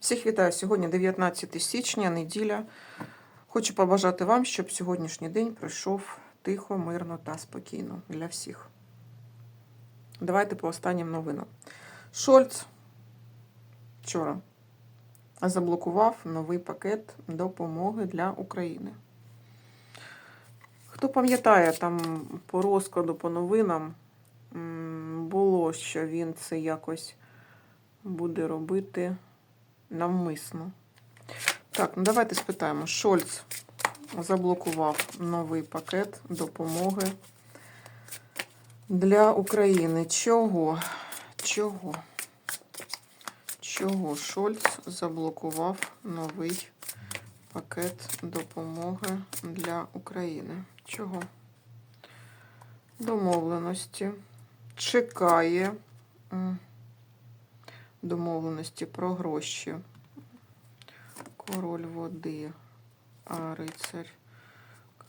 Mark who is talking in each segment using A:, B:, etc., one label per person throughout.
A: Всіх вітаю сьогодні 19 січня, неділя. Хочу побажати вам, щоб сьогоднішній день пройшов тихо, мирно та спокійно для всіх. Давайте по останнім новинам. Шольц вчора заблокував новий пакет допомоги для України. Хто пам'ятає там по розкладу, по новинам, було, що він це якось буде робити навмисно. Так, ну давайте спитаємо. Шольц заблокував новий пакет допомоги для України. Чого? Чого? Чого Шольц заблокував новий пакет допомоги для України? Чого? Домовленості. Чекає домовленості про гроші. Король води, а рицарь,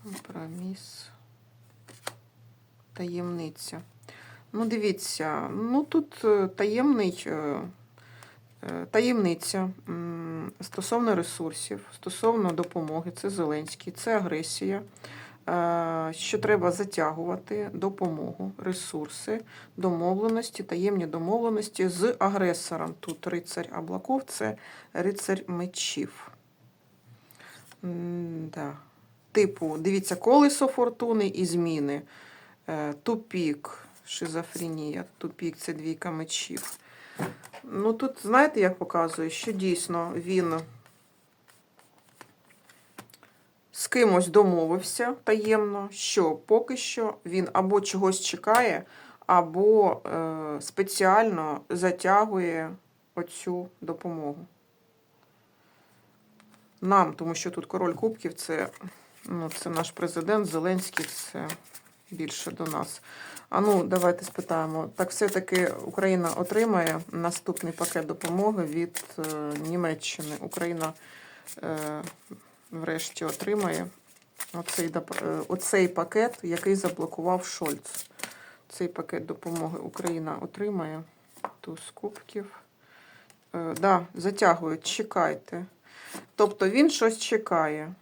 A: компроміс, таємниця. Ну, дивіться, ну тут е, таємний, е, е, таємниця стосовно ресурсів, стосовно допомоги, це Зеленський, це агресія. Е, Що треба затягувати допомогу, ресурси, домовленості, таємні домовленості з агресором. Тут рицарь Аблаков, це рицарь мечів. Да. Типу, дивіться, колесо фортуни і зміни. Е, Тупік, шизофренія, тупік це двійка мечів. Ну тут, знаєте, як показує, що дійсно він з кимось домовився таємно, що поки що він або чогось чекає, або е, спеціально затягує оцю допомогу. Нам, тому що тут король кубків це, ну, це наш президент Зеленський, це більше до нас. А ну, давайте спитаємо. Так все-таки Україна отримає наступний пакет допомоги від е, Німеччини. Україна е, врешті отримає оцей, е, оцей пакет, який заблокував Шольц. Цей пакет допомоги Україна отримає. Туз кубків. Е, да, затягують, чекайте. Тобто він щось чекає.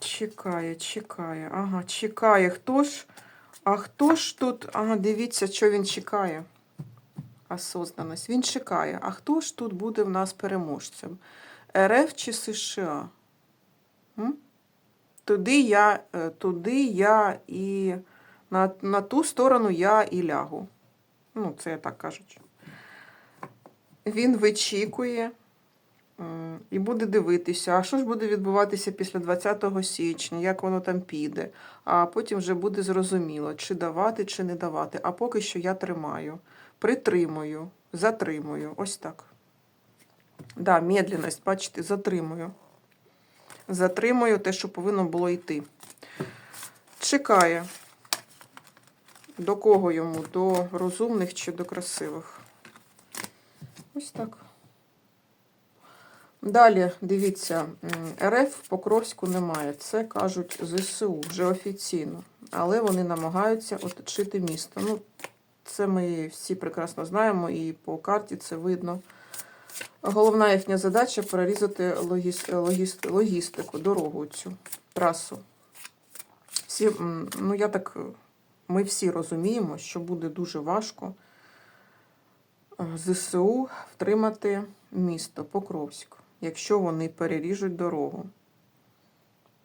A: Чекає, чекає. Ага, чекає. Хто ж? А хто ж тут? Ага, дивіться, що він чекає. Осознаність. Він чекає. А хто ж тут буде в нас переможцем? РФ чи США? М? Туди я, е, туди я і на, на ту сторону я і лягу. Ну, це я так кажучи. Він вичікує і буде дивитися, а що ж буде відбуватися після 20 січня, як воно там піде. А потім вже буде зрозуміло, чи давати, чи не давати. А поки що я тримаю, притримую, затримую. Ось так. Да, медленність, бачите, затримую. Затримую те, що повинно було йти. Чекає. До кого йому? До розумних чи до красивих? Ось так. Далі, дивіться, РФ в Покровську немає. Це кажуть ЗСУ вже офіційно. Але вони намагаються оточити місто. Ну, це ми всі прекрасно знаємо, і по карті це видно. Головна їхня задача перерізати логіс... логіс... логістику, дорогу цю, трасу. Всі, ну я так, ми всі розуміємо, що буде дуже важко е, ЗСУ втримати місто Покровськ. Якщо вони переріжуть дорогу,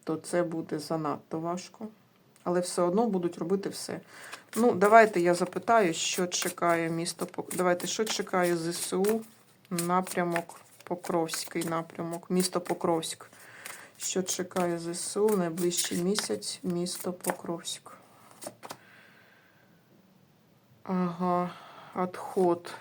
A: то це буде занадто важко. Але все одно будуть робити все. Ну, давайте я запитаю, що чекає місто Давайте, що чекає ЗСУ напрямок Покровський напрямок, місто Покровськ. Що чекає ЗСУ в найближчий місяць місто Покровськ. Ага, відход.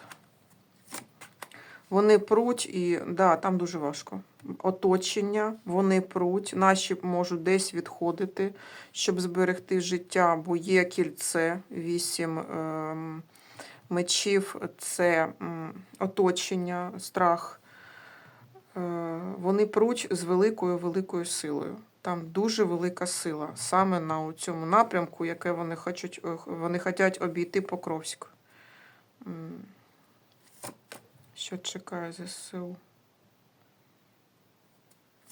A: Вони пруть і да, там дуже важко. Оточення, вони пруть, наші можуть десь відходити, щоб зберегти життя, бо є кільце, вісім ем, мечів, це оточення, страх. Е, вони пруть з великою великою силою. Там дуже велика сила. Саме на цьому напрямку, яке вони хочуть, е, вони хочуть обійти Покровськ. Що чекає ЗСУ?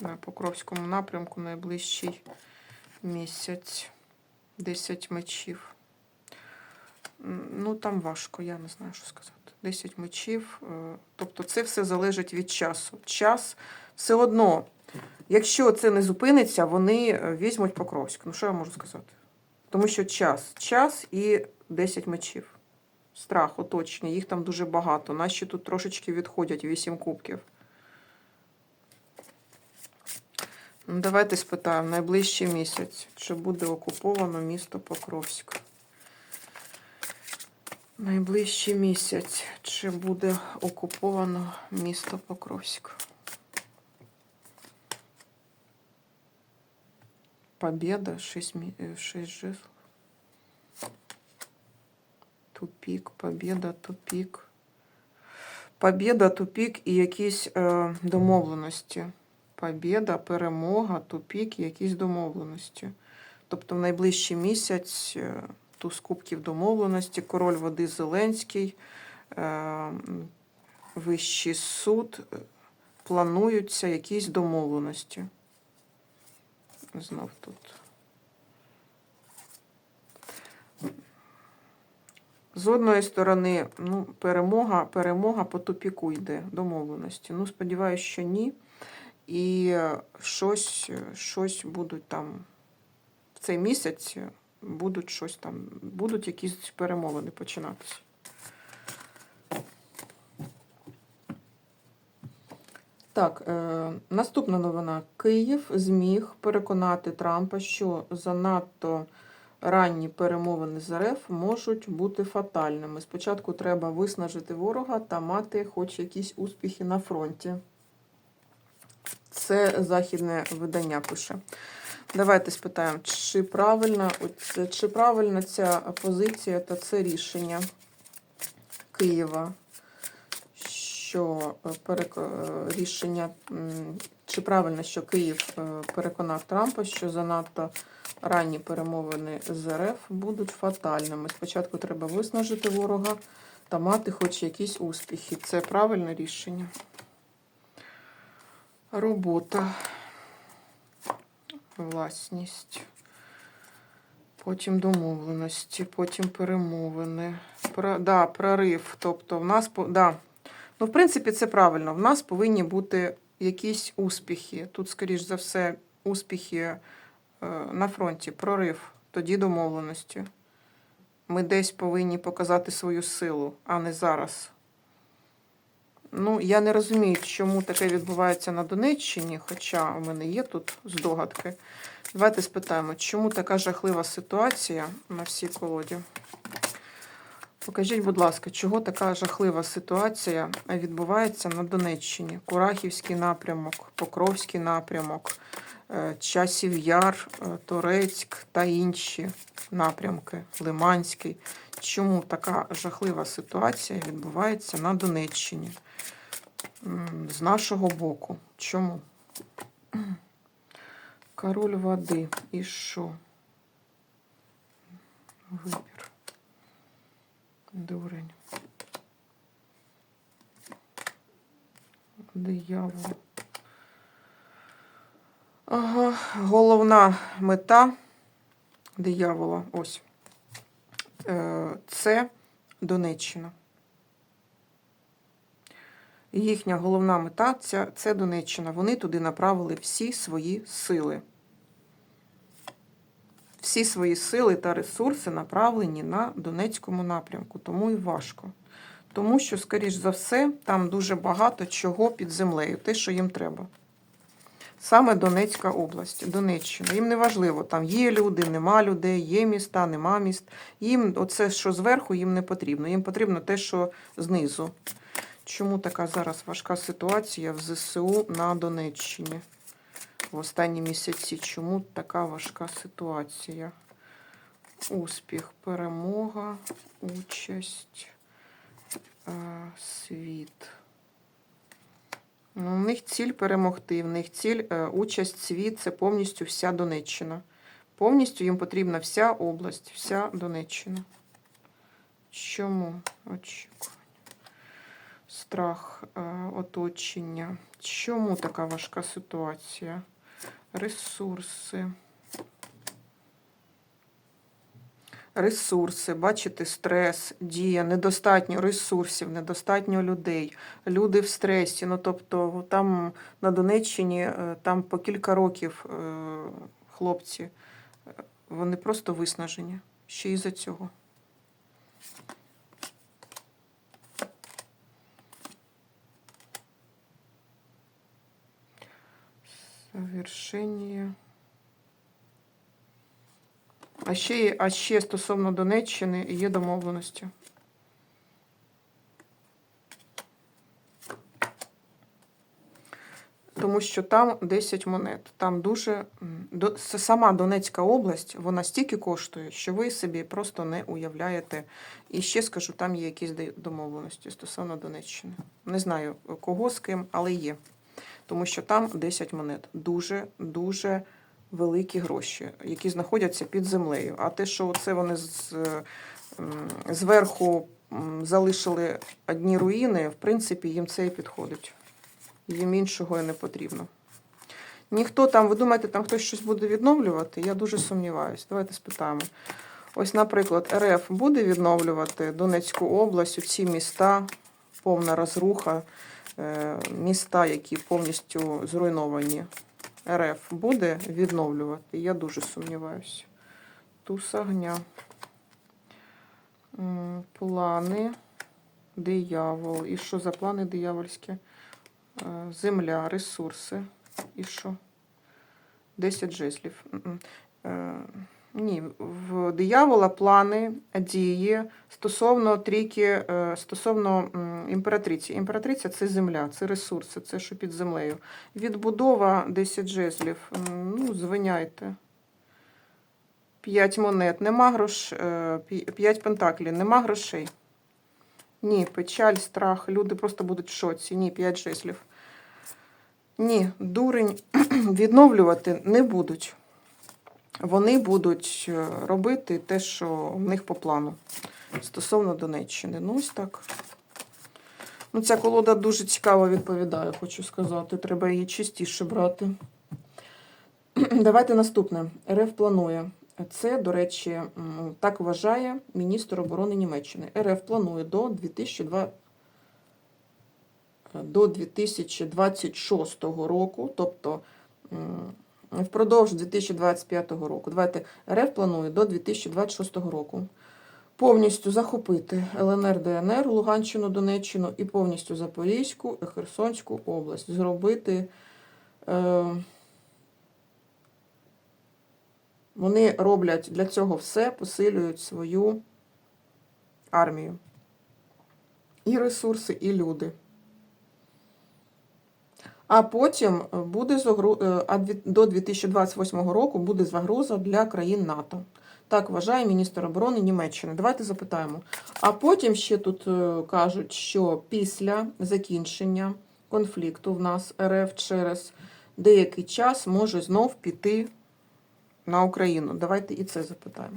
A: На Покровському напрямку найближчий місяць. 10 мечів. Ну, там важко, я не знаю, що сказати. 10 мечів. е, Тобто це все залежить від часу. Час все одно, якщо це не зупиниться, вони е, візьмуть Покровськ. Ну, що я можу сказати? Тому що час. Час і 10 мечів. Страх, оточення, їх там дуже багато. Наші тут трошечки відходять 8 кубків. Ну, давайте спитаємо, найближчий місяць, чи буде окуповано місто Покровськ? Найближчий місяць, чи буде окуповано місто Покровськ? Побєда, 6, мі... 6 жезлов. Тупік, побєда, тупік. Побєда, тупік і якісь е, домовленості. Побєда, перемога, тупік і якісь домовленості. Тобто в найближчий місяць е, туз кубків домовленості, король води Зеленський, е, Вищий суд, е, плануються якісь домовленості. Знов тут. З одної сторони, ну, перемога, перемога по тупіку йде домовленості. Ну, сподіваюся, що ні. І е, щось, е, щось будуть там в цей місяць е, будуть щось там, будуть якісь перемовини починатися. Так, е, наступна новина. Київ зміг переконати Трампа, що занадто ранні перемовини з РФ можуть бути фатальними. Спочатку треба виснажити ворога та мати хоч якісь успіхи на фронті. Це західне видання пише. Давайте спитаємо, чи правильна, чи правильна ця позиція та це рішення Києва, що е, перек... е, рішення, чи правильно, що Київ е, переконав Трампа, що занадто ранні перемовини з РФ будуть фатальними. Спочатку треба виснажити ворога та мати хоч якісь успіхи. Це правильне рішення. Робота, власність, потім домовленості, потім перемовини. Про, да, прорив. Тобто в нас да. Ну, в принципі, це правильно. В нас повинні бути якісь успіхи. Тут, скоріш за все, успіхи на фронті, прорив, тоді домовленості. Ми десь повинні показати свою силу, а не зараз. Ну, я не розумію, чому таке відбувається на Донеччині, хоча у мене є тут здогадки. Давайте спитаємо, чому така жахлива ситуація на всій колоді? Покажіть, будь ласка, чого така жахлива ситуація відбувається на Донеччині? Курахівський напрямок, Покровський напрямок, е, Часів Яр, е, Торецьк та інші напрямки, Лиманський. Чому така жахлива ситуація відбувається на Донеччині? З нашого боку. Чому? Король води. І що? Вибір. Дурень. Диявол. Головна мета диявола. Ось. Е, Це Донеччина. Їхня головна мета це Донеччина. Вони туди направили всі свої сили. Всі свої сили та ресурси направлені на Донецькому напрямку, тому і важко. Тому що, скоріш за все, там дуже багато чого під землею, те, що їм треба. Саме Донецька область, Донеччина. Їм не важливо, там є люди, нема людей, є міста, нема міст. Їм оце, що зверху, їм не потрібно. Їм потрібно те, що знизу. Чому така зараз важка ситуація в ЗСУ на Донеччині? В останні місяці. Чому така важка ситуація? Успіх, перемога, участь, е, світ. Ну, У них ціль перемогти, в них ціль е, участь світ це повністю вся Донеччина. Повністю їм потрібна вся область, вся Донеччина. Чому? Очікування. Страх, е, оточення. Чому така важка ситуація? Ресурси. Ресурси, бачите, стрес, дія, недостатньо ресурсів, недостатньо людей, люди в стресі. Ну, тобто, там на Донеччині е, там по кілька років е, хлопці, е, вони просто виснажені. Ще із-за цього. Совершення. А ще, а ще стосовно Донеччини є домовленості. Тому що там 10 монет. Там дуже. Сама Донецька область, вона стільки коштує, що ви собі просто не уявляєте. І ще скажу, там є якісь домовленості стосовно Донеччини. Не знаю кого з ким, але є. Тому що там 10 монет. Дуже, дуже великі гроші, які знаходяться під землею. А те, що це вони з, зверху залишили одні руїни, в принципі, їм це і підходить. Їм іншого і не потрібно. Ніхто там, ви думаєте, там хтось щось буде відновлювати? Я дуже сумніваюся. Давайте спитаємо. Ось, наприклад, РФ буде відновлювати Донецьку область, ці міста, повна розруха, е, міста, які повністю зруйновані. РФ буде відновлювати? Я дуже сумніваюся. Туз огня. Плани. Диявол. І що за плани диявольські? Е, Земля, ресурси. І що? 10 жезлів. Ні, в диявола плани, дії стосовно трійки, е, стосовно імператриці. Імператриця це земля, це ресурси, це що під землею. Відбудова 10 жезлів. Ну, звиняйте. 5 монет, нема грош... 5 пентаклів, нема грошей. Ні, печаль, страх. Люди просто будуть в шоці. Ні, 5 жезлів. Ні, дурень відновлювати не будуть. Вони будуть е, робити те, що в них по плану стосовно Донеччини. Ну, ось так. Ну, ця колода дуже цікаво відповідає, хочу сказати. Треба її частіше брати. Давайте наступне. РФ планує. Це, до речі, так вважає міністр оборони Німеччини. РФ планує до 2002 до 2026 року, тобто впродовж 2025 року. Давайте РФ планує до 2026 року повністю захопити ЛНР, ДНР, Луганщину, Донеччину і повністю Запорізьку Херсонську область. Зробити. Е, вони роблять для цього все, посилюють свою армію. І ресурси, і люди. А потім буде е, до 2028 року буде загроза для країн НАТО. Так вважає міністр оборони Німеччини. Давайте запитаємо. А потім ще тут е, кажуть, що після закінчення конфлікту в нас РФ через деякий час може знов піти на Україну. Давайте і це запитаємо.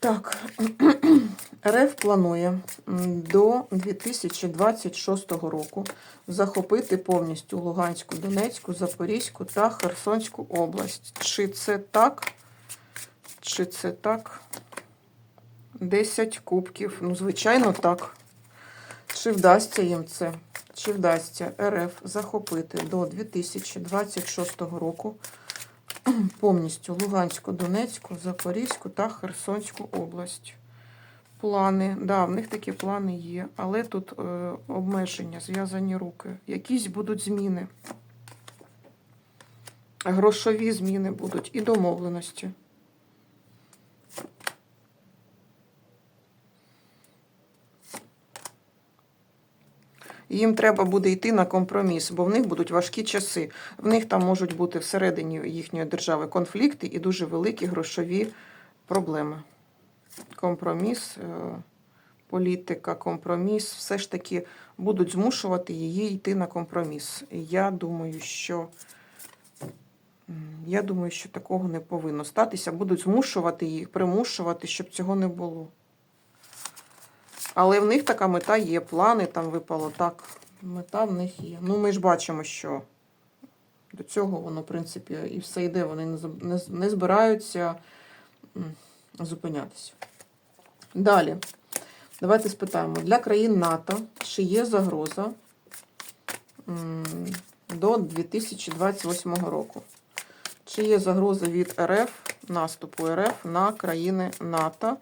A: Так, РФ планує до 2026 року захопити повністю Луганську, Донецьку, Запорізьку та Херсонську область. Чи це так? Чи це так? 10 кубків. Ну, звичайно, так. Чи вдасться їм це? Чи вдасться РФ захопити до 2026 року повністю Луганську, Донецьку, Запорізьку та Херсонську область? Плани, да, в них такі плани є, але тут е, обмеження, зв'язані руки. Якісь будуть зміни. Грошові зміни будуть і домовленості. Їм треба буде йти на компроміс, бо в них будуть важкі часи. В них там можуть бути всередині їхньої держави конфлікти і дуже великі грошові проблеми. Компроміс, е, політика, компроміс, все ж таки будуть змушувати її йти на компроміс. Я думаю, що я думаю, що такого не повинно статися. Будуть змушувати їх, примушувати, щоб цього не було. Але в них така мета є, плани там випало так. Мета в них є. Ну, ми ж бачимо, що до цього воно, в принципі, і все йде. Вони не, збираються зупинятися. Далі. Давайте спитаємо: для країн НАТО чи є загроза до 2028 року? Чи є загроза від РФ, наступу РФ на країни НАТО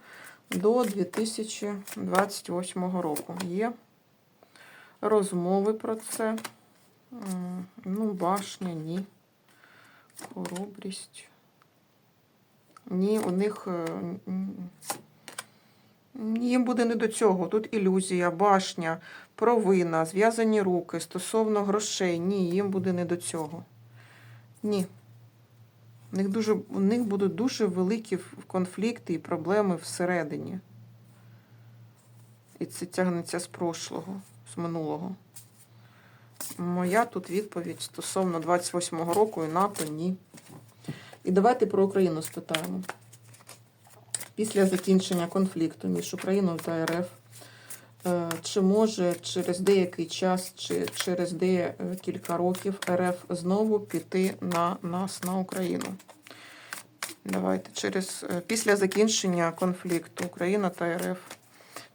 A: до 2028 року? Є розмови про це. Ну, башня, ні. Хоробрість. Ні, у них. е, їм буде не до цього. Тут ілюзія, башня, провина, зв'язані руки стосовно грошей. Ні, їм буде не до цього. Ні. У них, дуже, у них будуть дуже великі конфлікти і проблеми всередині. І це тягнеться з прошлого, з минулого. Моя тут відповідь стосовно 28-го року і НАТО ні. І давайте про Україну спитаємо. Після закінчення конфлікту між Україною та РФ, чи може через деякий час, чи через декілька років РФ знову піти на нас, на Україну? Давайте через е, після закінчення конфлікту Україна та РФ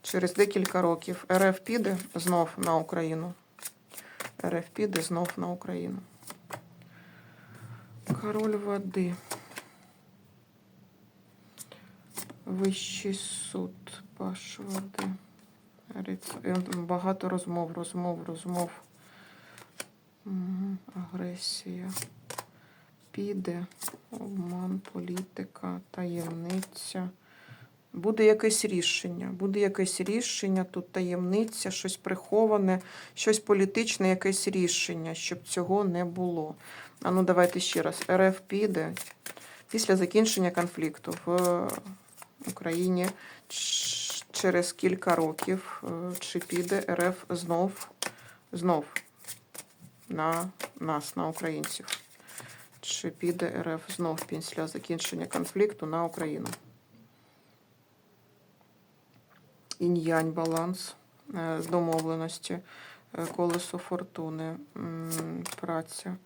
A: через декілька років РФ піде знов на Україну. РФ піде знов на Україну. Король води. Вищий суд, паш води. Багато розмов, розмов, розмов. Агресія. Піде, обман, політика, таємниця. Буде якесь рішення. Буде якесь рішення, тут таємниця, щось приховане, щось політичне, якесь рішення, щоб цього не було. А ну давайте ще раз. РФ піде після закінчення конфлікту в Україні ч- через кілька років. е, Чи піде РФ знов, знов на нас, на українців? Чи піде РФ знов після закінчення конфлікту на Україну? інь-янь баланс е, з домовленості, е, колесо фортуни, праця.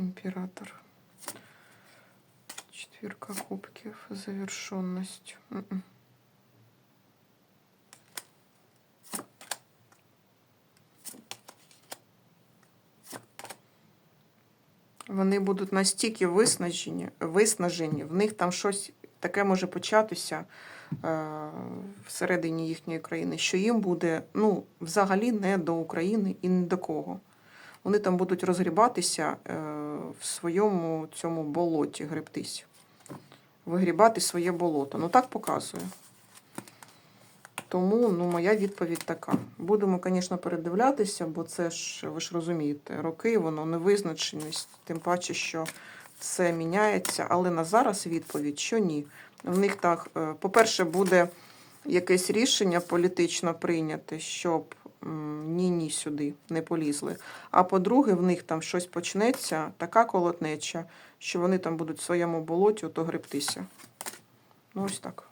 A: М. Імператор. Четвірка кубків, завершенность. Вони будуть настільки виснажені, виснажені, в них там щось таке може початися е, всередині їхньої країни, що їм буде ну, взагалі не до України і не до кого. Вони там будуть розгрібатися е, в своєму цьому болоті, гребтись, вигрібати своє болото. Ну так показує. Тому ну, моя відповідь така. Будемо, звісно, передивлятися, бо це ж, ви ж розумієте, роки, воно невизначеність, тим паче, що все міняється. Але на зараз відповідь, що ні. В них так, е, по-перше, буде якесь рішення політично прийняте, щоб ні-ні сюди не полізли. А по-друге, в них там щось почнеться, така колотнеча, що вони там будуть в своєму болоті ото гребтися. Ну, ось так.